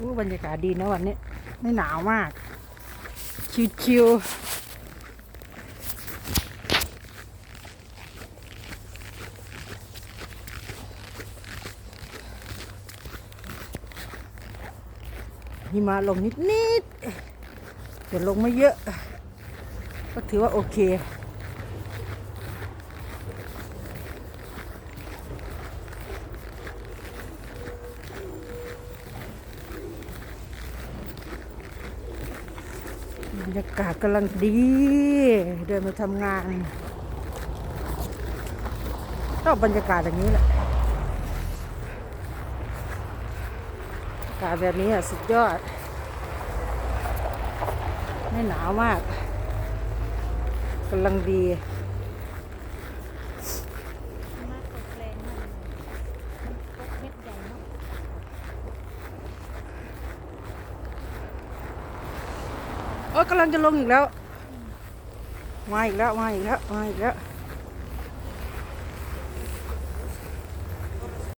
อู้บรรยากาศดีนะวันนี้ ไม่หนาวมาก ชิวๆหิมาลงนิดๆแต่ลงไม่เยอะ ก็ถือว่าโอเค รรยากาศกำลังดี เดินมาทำงานชอบบรรยากาศอย่างนี้แหละอากาศแบบนี้อะสุดยอด ไม่หนาวมากกำลังดี มากกว่าแปลงมากเลยตกเม็ดใหญ่มาก โอ้ ยกำลังจะลงอีกแล้ว มาอีกแล้ว มาอีกแล้ว มาอีกแล้ว